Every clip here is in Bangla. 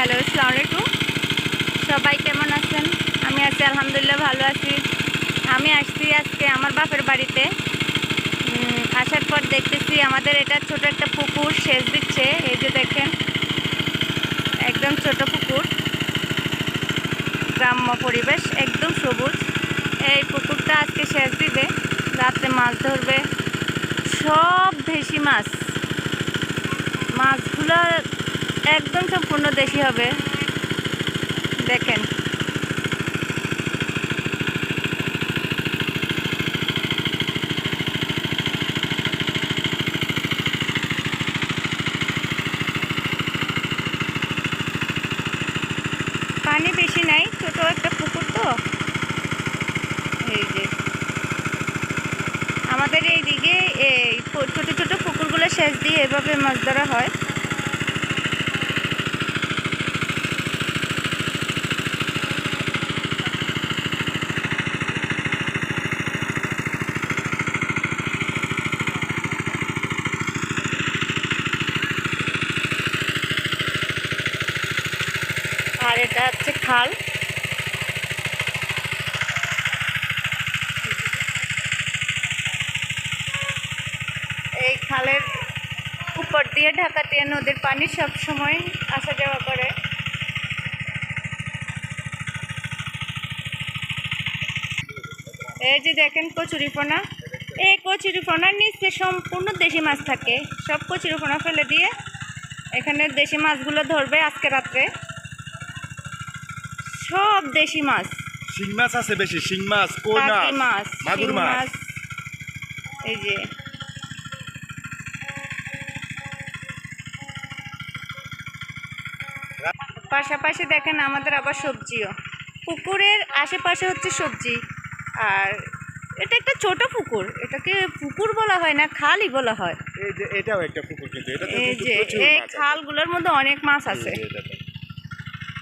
হ্যালো আসসালামু আলাইকুম সবাই কেমন আছেন? আমি আছি, আলহামদুলিল্লাহ, ভালো আছি। আমি আসছি আজকে আমার বাপের বাড়িতে। আসার পর দেখতেছি আমাদের এটা ছোট একটা পুকুর সেচ দিচ্ছে। এই যে দেখেন, একদম ছোট পুকুর। গ্রাম্য পরিবেশ, একদম সবুজ। এই পুকুরটা আজকে সেচ দিবে। রাত্রে মাছ ধরবে। সব দেশি মাছ। মাছগুলো একদম সম্পূর্ণ দেশি হবে। দেখেন। পানি বেশি নাই, ছোট একটা পুকুর তো। এই যে। আমাদের এই দিকে এই ছোট ছোট পুকুরগুলো শেষ দিয়ে এভাবে মাছ ধরা হয়। আর এটা হচ্ছে খাল। এই খালের উপর দিয়ে ঢাকা দিয়ে নদীর পানি সব সময় আসা যাওয়া করে। এই যে দেখেন কচুরিপনা এই কচুরিপনার নিচে সম্পূর্ণ দেশি মাছ থাকে। সব কচুরিপনা ফেলে দিয়ে এখানে দেশি মাছগুলো ধরবে আজকে রাত্রে। সব দেশি মাছ। শিং মাছ আছে বেশি শিং মাছ কই মাছ? মাগুর মাছ। এই যে। পাশাপাশি দেখেন আমাদের আবার সবজিও। পুকুরের আশেপাশে হচ্ছে সবজি। আর এটা একটা ছোট পুকুর এটাকে পুকুর বলা হয় না খালই বলা হয়। এই যে এটাও একটা পুকুর কিন্তু এই যে এই খালগুলোর মধ্যে অনেক মাছ আছে।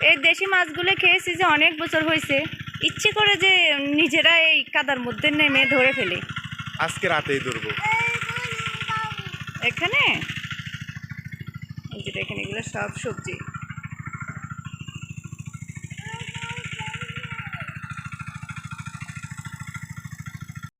এই দেশি মাছগুলো খেয়েছি যে অনেক বছর হয়েছে। ইচ্ছে করে যে নিজেরা এই কাদার মধ্যে নেমে ধরে ফেলে। আজকে রাতেই ধরব। এখানে? এই যে দেখেন এগুলো সব সবজি।